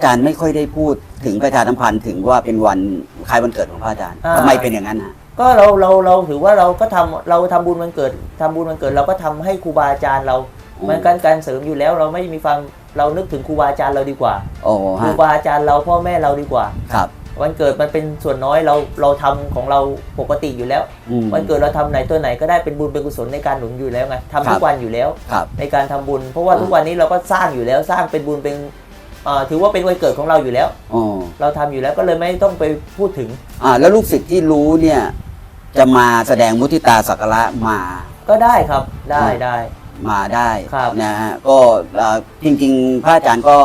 อาจารย์ไม่ค่อยได้พูดถึงประชาสัมพันธ์ถึงว่าเป็นวันคล้ายวันเกิดของพระอาจารย์อ่า ทำไมเป็นอย่างนั้นฮะ ก็เราเราเราถือว่าเราก็ทำเราทำบุญวันเกิดทำบุญวันเกิด เราก็ทำให้ครูบาอาจารย์เราอืม มันการการเสริมอยู่แล้วเราไม่มีความเรานึกถึงครูบาอาจารย์เราดีกว่าโอ้ครูฮะบาอาจารย์เราพ่อแม่เราดีกว่า ครับวันเกิดมันเป็นส่วนน้อยเราเราทำของเราปกติอยู่แล้ว อืม วันเกิดเราทำไหนตัวไหนก็ได้เป็นบุญเป็นกุศลในการหนุนอยู่แล้วไงทำทุครักบ วันอยู่แล้ว ครับ ในการทำบุญ เพราะว่าอ่า ทุกวันนี้เราก็สร้างอยู่แล้วสร้างเป็นบุญเป็น เอ่อถือว่าเป็นวันเกิดของเราอยู่แล้ว อ๋อเราทำอยู่แล้วก็เลยไม่ต้องไปพูดถึง อ่าแล้วลูกศิษย์ที่รู้เนี่ยจะมาแสดงมุทิตาสักการะมา ก็ได้ครับได้อ่าได้ มาได้ครับ นะฮะก็อ่าจริงๆ พระอาจารย์ก็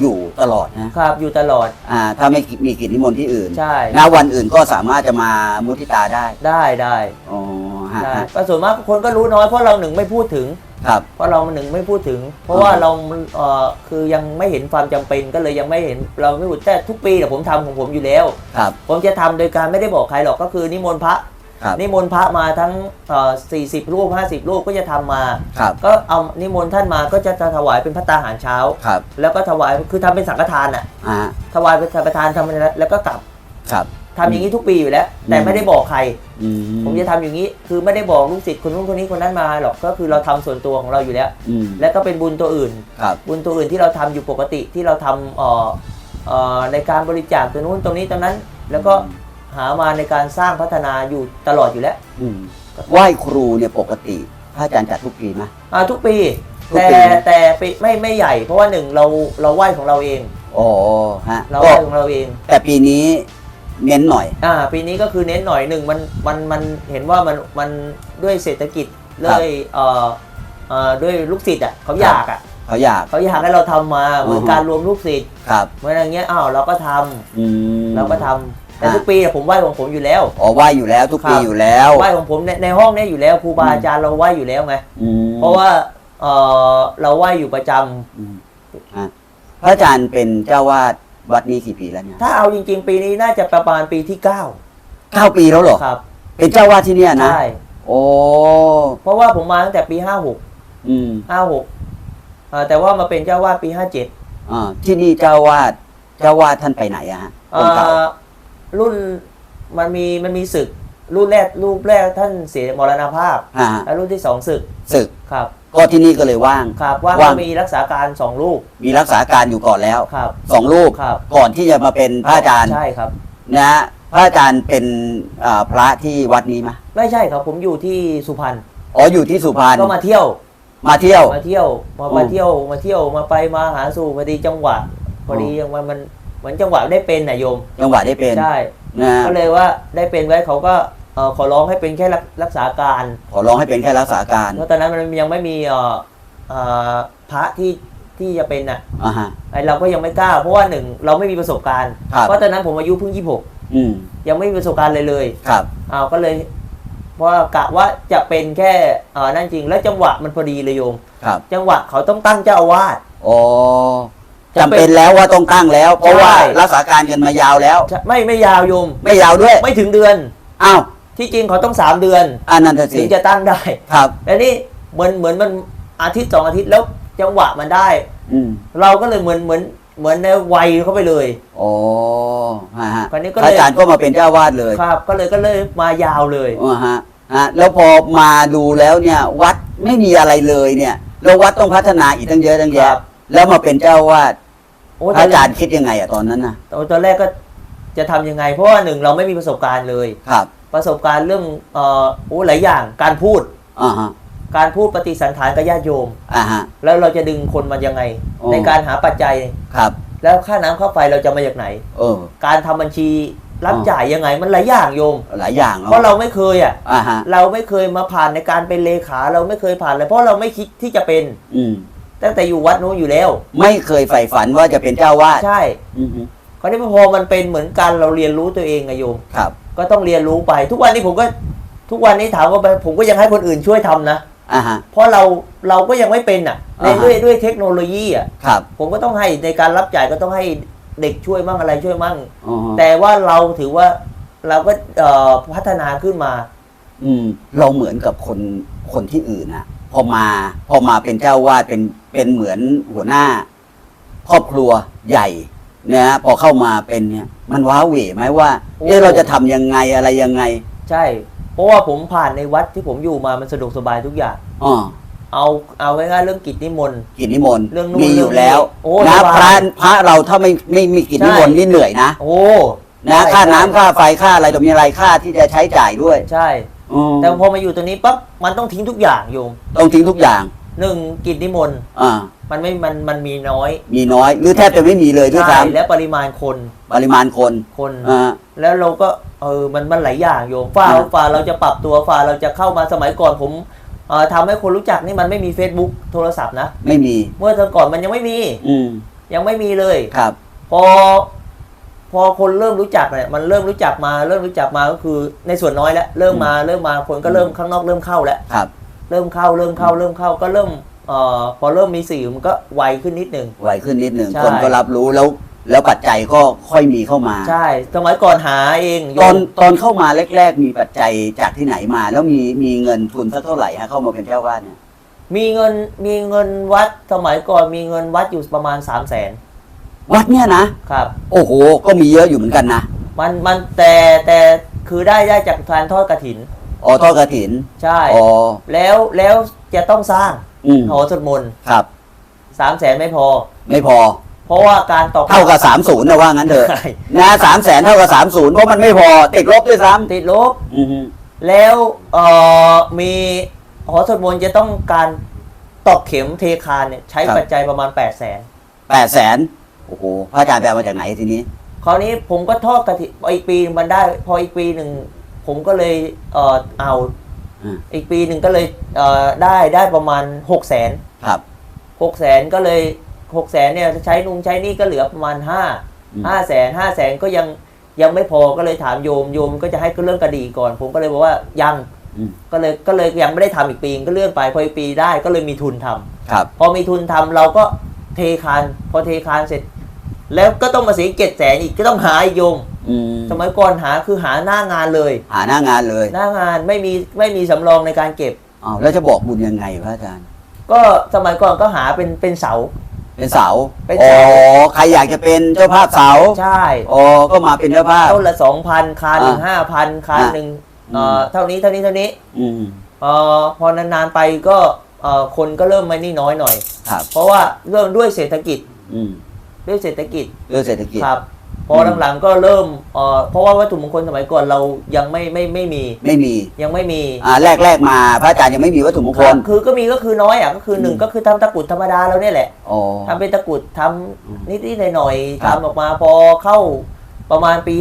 อยู่ตลอดนะครับอยู่ตลอดอ่าถ้าไม่มีกิจนิมนต์ที่อื่นใช่ณวันอื่นก็สามารถจะมามุทิตาได้ได้ได้อ๋อฮะได้ฮะก็ส่วนมากคนก็รู้น้อยเพราะเราหนึ่งไม่พูดถึง ครับ เพราะเราหนึ่งไม่พูดถึง เพราะว่าเราเอ่อคือยังไม่เห็นความจำเป็นก็เลยยังไม่เห็นเราไม่พูดแต่ทุกปีเนี่ยผมทำของผมอยู่แล้ว ครับ ผมจะทำโดยการไม่ได้บอกใครหรอกก็คือนิมนต์พระ ครับ นิมนต์พระมาทั้งเอ่อ40 รูป 50 รูปก็จะทำมา ครับ ก็เอานิมนต์ท่านมาก็จะถวายเป็นพระตาหารเช้า ครับแล้วก็ถวายคือทำเป็นสังฆทานอะ อ่าถวายเป็นสังฆทานทำแล้วก็กลับ ครับ ทำอย่างนี้ทุกปีอยู่แล้ว แต่อืมไม่ได้บอกใคร อืผมจะทำอย่างนี้คือไม่ได้บอกลูกศิษย์คนนู้นคนนี้คนนั้นมาหรอกก็คือเราทำส่วนตัวของเราอยู่แล้ว อืมและก็เป็นบุญตัวอื่น ครับ บุญตัวอื่นที่เราทำอยู่ปกติที่เราทำเอ่อเอ่อในการบริจาคตัวนู้นตรงนี้ตรงนั้น แล้วก็หามาในการสร้างพัฒนาอยู่ตลอดอยู่แล้วอืมไหว้ครูเนี่ยปกติพระอาจารย์จัดทุกปีไหม อ่าทุกปี ทุกแต่ปี แต่ปีไม่ไม่ใหญ่ เพราะว่าหนึ่งเราเราไหว้ของเราเอง อ๋อฮะเราก็ไหว้ของเราเอง แต่ปีนี้ เน้นหน่อย อ่าปีนี้ก็คือเน้นหน่อยหนึ่งมันมันมันเห็นว่ามันมันด้วยเศรษฐกิจครับด้วยเอ่อเอ่อด้วยลูกศิษย์อะเขาอยากอะเขาอยาก เขาอยากให้เราทำมาเหมือนอือฮึการรวมลูกศิษย์ครับเหมือนอย่างเงี้ยอ้าวเราก็ทำอืม เราก็ทำแต่ฮะทุกปีอะผมไหว้ของผมอยู่แล้ว อ๋อไหว้อยู่แล้วทุกปีครับ อยู่แล้ว ไหว้ของผมในในห้องเนี้ยอยู่แล้วครูบาอาจารย์เราไหว้อยู่แล้วไงอืมเพราะว่าเอ่อเราไหว้อยู่ประจำอืมฮะพระอาจารย์เป็นเจ้าวาด วัดนี้กี่ปีแล้วเนี่ยถ้าเอาจริง ๆ ปีนี้น่าจะประมาณปีที่เก้าเก้าปีแล้วเหรอครับ เป็นเจ้าวาดที่เนี่ยนะ ใช่โอ้เพราะว่าผมมาตั้งแต่ปี56อืม56เอ่อแต่ว่ามาเป็นเจ้าวาดปี57อ่าที่นี่เจ้าวาดเจ้าวาดท่านไปไหนอะฮะเอ่องค์เก่าอรุ่นมันมีมันมีศึก รุ่นแรกรูปแรกท่านเสียมรณภาพ อ่าฮะแล้วรุ่นที่สองศึกศึกครับก็ที่นี่ก็เลยว่าง ครับว่าว่าง มีรักษาการสองลูกมีรักษาการอยู่ก่อนแล้วครับ สองรูปครับ ก่อนที่จะมาเป็นพระอาจารย์ใช่ครับ นะฮะพระอาจารย์เป็นอ่าพระที่วัดนี้ไหมไม่ใช่ครับผมอยู่ที่สุพรรณอ๋ออยู่ที่สุพรรณก็มาเที่ยวมาเที่ยว มาเที่ยวมาอืมมาเที่ยวมาเที่ยวมาไปมาหาสู่พอดีจังหวะพอดีอ๋อยังมันมันเหมือนจังหวะได้เป็นน่ะโยมจังหวะได้เป็นใช่นะฮะก็เลยว่าได้เป็นไว้เขาก็ เอ่อขอร้องให้เป็นแค่รักรักษาการขอร้องให้เป็นแค่รักษาการเพราะตอนนั้นมันยังไม่มีเอ่อเอ่อพระที่ที่จะเป็นอะอ่าฮะ ไอเราก็ยังไม่กล้า เพราะว่าหนึ่งเราไม่มีประสบการณ์ ครับ เพราะตอนนั้นผมอายุเพิ่งยี่หกอืมยังไม่มีประสบการณ์เลยเลยครับ อ้าวก็เลย เพราะว่ากะว่าจะเป็นแค่เอ่อนั่นจริง แล้วจังหวะมันพอดีเลยโยม ครับจังหวะเขาต้องตั้งเจ้าอาวาส อ๋อจะจำเป็นเป็นแล้วว่าต้องตั้งแล้ว เพราะว่าใช่ รักษาการกันมายาวแล้วไม่ไม่ยาวโยม ไม่ยาวด้วยไม่ถึงเดือน อ้าว ที่จริงเขาต้องสามเดือนอันนั้นน่ะสิถึงจะตั้งได้ครับ แต่นี่เหมือนเหมือนมันอาทิตย์สองอาทิตย์แล้วจังหวะมันได้ อืมเราก็เลยเหมือนเหมือนเหมือนในวัยเข้าไปเลยอ๋อฮะฮะคราวนี้ก็พเลยระอาจารย์ก็มาเป็นเจ้าวาดเลยครับ ก็เลยก็เลยมายาวเลย อ๋อฮะฮะแล้วพอมาดูแล้วเนี่ย วัดไม่มีอะไรเลยเนี่ยแล้ววัดต้องพัฒนาอีกตั้งเยอะตั้งคแยะรับ แล้วมาเป็นเจ้าวาดโอ้พระอาจารย์คิดยังไงอะตอนนั้นน่ะตอนตอนแรกก็จะทำยังไง เพราะว่าหนึ่งเราไม่มีประสบการณ์เลย ครับ ประสบการณ์เรื่องเอ่อโอ้หลายอย่างการพูด อ่าฮะ การพูดปฏิสันฐานกับญาติโยม อ่าฮะ แล้วเราจะดึงคนมายังไง อ๋อ ในการหาปัจจัย ครับ แล้วค่าน้ำค่าไฟเราจะมาจากไหน เออ การทำบัญชีรับอ๋อ จ่ายยังไงมันหลายอย่างโยม หลายอย่างเพราะเราไม่เคยอะอ่าฮะ เราไม่เคยมาผ่านในการเป็นเลขาเราไม่เคยผ่านเลยเพราะเราไม่คิดที่จะเป็น อืม ตั้งแต่อยู่วัดนู้นอยู่แล้ว ไม่เคยใฝ่ฝันว่าจะเป็นเจ้าวาดใช่ อือฮึคราวนี้พอมันเป็นเหมือนกันเราเรียนรู้ตัวเองไงโยม ครับ ก็ต้องเรียนรู้ไป ทุกวันนี้ผมก็ทุกวันนี้ถามว่าไปผมก็ยังให้คนอื่นช่วยทำนะอ่าฮะ เพราะเราเราก็ยังไม่เป็นอะในอ่าฮะ ด้วยด้วยเทคโนโลยีอะครับผมก็ต้องให้ในการรับจ่ายก็ต้องให้เด็กช่วยมั่งอะไรช่วยมั่ง อ๋อฮะแต่ว่าเราถือว่าเราก็เอ่อพัฒนาขึ้นมา อืมเราเหมือนกับคนคนที่อื่นอะพอมาพอมาเป็นเจ้าวาดเป็นเป็นเหมือนหัวหน้า ครอบครัวใหญ่เนี่ยฮะพอเข้ามาเป็นเนี่ย มันว้าเหวไหมว่าโอ้เอ๊ะเราจะทำยังไงอะไรยังไงใช่ เพราะว่าผมผ่านในวัดที่ผมอยู่มามันสะดวกสบายทุกอย่าง อ๋อเอาเอาง่ายๆเรื่องกิจนิมนต์ กิจนิมนต์เรื่องนู่นมีอยู่แล้วโอ้นะสบายพระพระเราถ้าไม่ไม่มีกิจนิมนต์ใช่ นี่เหนื่อยนะโอ้นะใช่ค่าน้ำใช่ค่าไฟค่าอะไรต่อมีอะไรค่าที่จะใช้จ่ายด้วยใช่ อืมแต่พอมาอยู่ตรงนี้ปั๊บมันต้องทิ้งทุกอย่างโยม ต้องทิ้งทุกอย่าง หนึ่งกิจนิมนต์อ่า มันไม่มันมันมีน้อยมีน้อย หรือแทบจะไม่มีเลยด้วยใช่ซ้และปริมาณคนำปริมาณคนคน อ่า แล้วเราก็เออมันมันหลายอย่างโยมฝ่าอ่า ฝ่าเราจะปรับตัวฝ่าเราจะเข้ามาสมัยก่อนผมเอ่อทำให้คนรู้จักนี่มันไม่มี Facebook โทรศัพท์นะ ไม่มี เมื่อตอนก่อนมันยังไม่มีอืมยังไม่มีเลย ครับ พอ พอคนเริ่มรู้จักเนี่ยมันเริ่มรู้จักมา เริ่มรู้จักมาก็คือในส่วนน้อยแล้วเริ่มมาเริ่มมาคนก็เริ่มข้างนอกเริ่มเข้าแล้ว ครับ เริ่มเข้าเริ่มเข้าเริ่มเข้าก็เริ่มเอ่อพอเริ่มมีสื่อมันก็ไวขึ้นนิดนึง ไวขึ้นนิดหนึ่งใช่ คนก็รับรู้แล้ว แล้วปัจจัยก็ค่อยมีเข้ามา ใช่สมัยก่อนหาเองโยตอนมตอนเข้ามาแรก ๆ มีปัจจัยจากที่ไหนมา แล้วมีมีเงินทุนสักเท่าไหร่ฮะเข้ามาเป็นเจ้าวาดเนี่ยมีเงินมีเงินวัดสมัยก่อนมีเงินวัดอยู่ประมาณ3 0 0แสนวัดเนี่ยนะครับ โอ้โห ก็มีเยอะอยู่เหมือนกันนะมันมันแต่แต่คือได้ได้จากการทอดกระถิน อ๋อทอดกระถินใช่ อ๋อแล้วแล้วจะต้องสร้างอืมหอสวดมนต์ครับ สามแสนไม่พอ ไม่พอ เพราะว่าการตอกเท่ากับสามศูนย์นะว่างั้นเถอะใช่นะสามแสนเท่ากับสามศูนย์เพราะมันไม่พอ ติดลบด้วยซ้ติดลบำอืมแล้วเอ่อมีหอสวดมนต์จะต้องการตอกเข็มเทคานเนี่ยใช้ปัจจัยประมาณ8 0 0แสนแปดแสนโอ้โหพระอาจารย์ไปเอามาจากไหนทีนี้ คราวนี้ผมก็ทอดกระถินอีกปีมันได้ พออีกปีหนึ่ง ผมก็เลยเอ่อเอาอืม อีกปีหนึ่งก็เลยเอ่อได้ได้ประมาณ6 0 0แสนครับ หกแสนก็เลยหกแสนเนี่ยใช้นุงใช้นี่ก็เหลือประมาณห้าอืม ห้าแสนห้าแสนก็ยังยังไม่พอก็เลยถามโยมโยมก็จะให้เรื่องกระดีก่อน ผมก็เลยบอกว่ายังอืมก็เลยก็เลยยังไม่ได้ทำอีกปีก็เลื่อนไปพออีกปีได้ก็เลยมีทุนทำ ครับ พอมีทุนทำเราก็เทคาน พอเทคานเสร็จ แล้วก็ต้องมาเสียเจ็ดแสนอีกก็ต้องหาอีกโยม อืมสมัยก่อนหาคือหาหน้างานเลย หาหน้างานเลยหน้างานไม่มีไม่มีสำรองในการเก็บ อ้าวแล้วจะบอกบุญยังไงพระอาจารย์ ก็สมัยก่อนก็หาเป็นเป็นเสา เป็นเสาเป็นอ๋อเสา ใครอยากจะเป็นเจ้าภาพเสาใช่อ๋อก็มาเป็นเจ้าภาพ ต้นละสองพันคานหนึ่งห้าพันคานอ่าหนึ่งอืมเอ่อเท่านี้เท่านี้เท่านี้อืมเอ่อพอนานๆไปก็เอ่อคนก็เริ่มไม่นี่น้อยหน่อย ครับ เพราะว่าเรื่องด้วยเศรษฐกิจอืมด้วยเศรษฐกิจ เรื่องเศรษฐกิจ ครับ พออืมหลังๆก็เริ่มเอ่อเพราะว่าวัตถุมงคลสมัยก่อนเรายังไม่ไม่ไม่มีไม่มียังไม่มีอ่าแรกแรกๆมาพระอาจารย์ยังไม่มีวัตถุมงคครัลบคือก็มีก็คือน้อยอะก็คือหนึ่งอืมก็คือทำตะกรุดธรรมดาเราเนี่ยแหละอ๋อ ทำเป็นตะกรุดทอืมำนิดๆหน่อยๆครับ ทำออกมาพอเข้าประมาณปี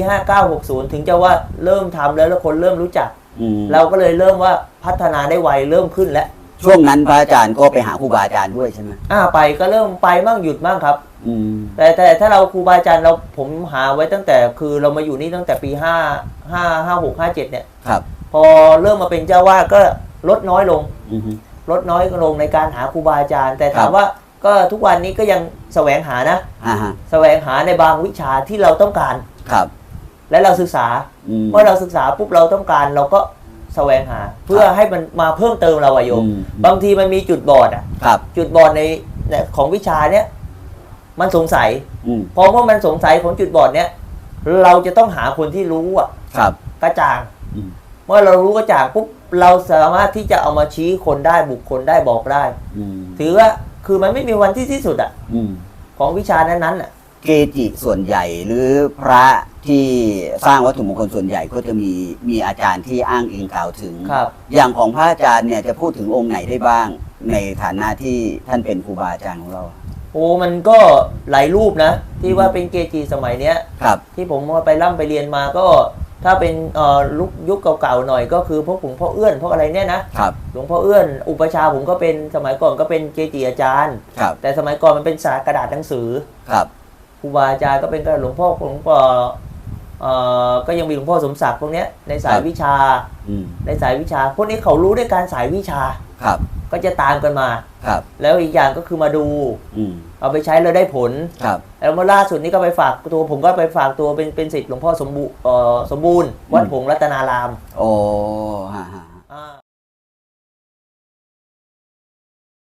5960 ถึงจะว่าเริ่มทำแล้วแล้วคนเริ่มรู้จัก อืม เราก็เลยเริ่มว่าพัฒนาได้ไวเริ่มขึ้นแล้ว ช่วงนั้นพระอาจารย์ก็ไปหาครูบาอาจารย์ด้วยใช่ไหมอ่าไปก็เริ่มไปมั่งหยุดมั่งครับ อืม แต่แต่ถ้าเราครูบาอาจารย์เราผมหาไว้ตั้งแต่คือเรามาอยู่นี่ตั้งแต่ปี5 5 5 6 5 7เนี่ย ครับ พอเริ่มมาเป็นเจ้าวาดก็ลดน้อยลง อืมลดน้อยลงในการหาครูบาอาจารย์ แต่ครัถามบว่าก็ทุกวันนี้ก็ยังแสวงหานะ อ่าฮะ แสวงหาในบางวิชาที่เราต้องการ ครับ และเราศึกษา อืม เมื่อเราศึกษาปุ๊บเราต้องการเราก็ แสวงหา เพื่อให้มันมาเพิ่มเติมเราอะโยม อืม บางทีมันมีจุดบอดอะครับ จุดบอดในเนี่ยของวิชาเนี้ยมันสงสัย อืมพอเมื่อมันสงสัยของจุดบอดเนี้ยเราจะต้องหาคนที่รู้อะครับ กระจ่าง อืม เมื่อเรารู้กระจ่างปุ๊บเราสามารถที่จะเอามาชี้คนได้บุคคลได้บอกได้ อืมถือว่าคือมันไม่มีวันที่ที่สุดอะอืมของวิชานั้นๆอะเกจิส่วนใหญ่หรือพระ ที่สร้างวัตถุมงคลส่วนใหญ่ก็จะมีมีอาจารย์ที่อ้างอิงกล่าวถึง ครับ อย่างของพระอาจารย์เนี่ยจะพูดถึงองค์ไหนได้บ้าง ในฐานะที่ท่านเป็นครูบาอาจารย์ของเรา โอ้มันก็หลายรูปนะ ที่ว่าเป็นเกจิสมัยเนี้ย ครับ ที่ผมไปร่ำไปเรียนมาก็ ถ้าเป็นเอ่อลุกยุคเก่าๆหน่อยก็คือพวกหลวงพ่อเอื้อนพวกอะไรเนี่ยนะครับ หลวงพ่อเอื้อน อุปชฌาย์ผมก็เป็นสมัยก่อนก็เป็นเกจิอาจารย์ ครับ แต่สมัยก่อนมันเป็นสารกระดาษหนังสือ ครับ ครูบาอาจารย์ก็เป็นกระดาษหลวงพ่อหลวงพ่อเอ่อ ก็ยังมีหลวงพ่อสมศักดิ์พวกเนี้ยในสายวิชาอืมในสายวิชา พวกนี้เขารู้ด้วยการสายวิชาครับ ก็จะตามกันมาครับ แล้วอีกอย่างก็คือมาดูอืมเอาไปใช้แล้วได้ผลครับ แล้วเมื่อล่าสุดนี้ก็ไปฝากตัวผมก็ไปฝากตัวเป็นเป็นศิษย์หลวงพ่อสมบูเอ่อสมบูรณ์วัดอืมหงส์รัตนารามโอ้ฮะฮะ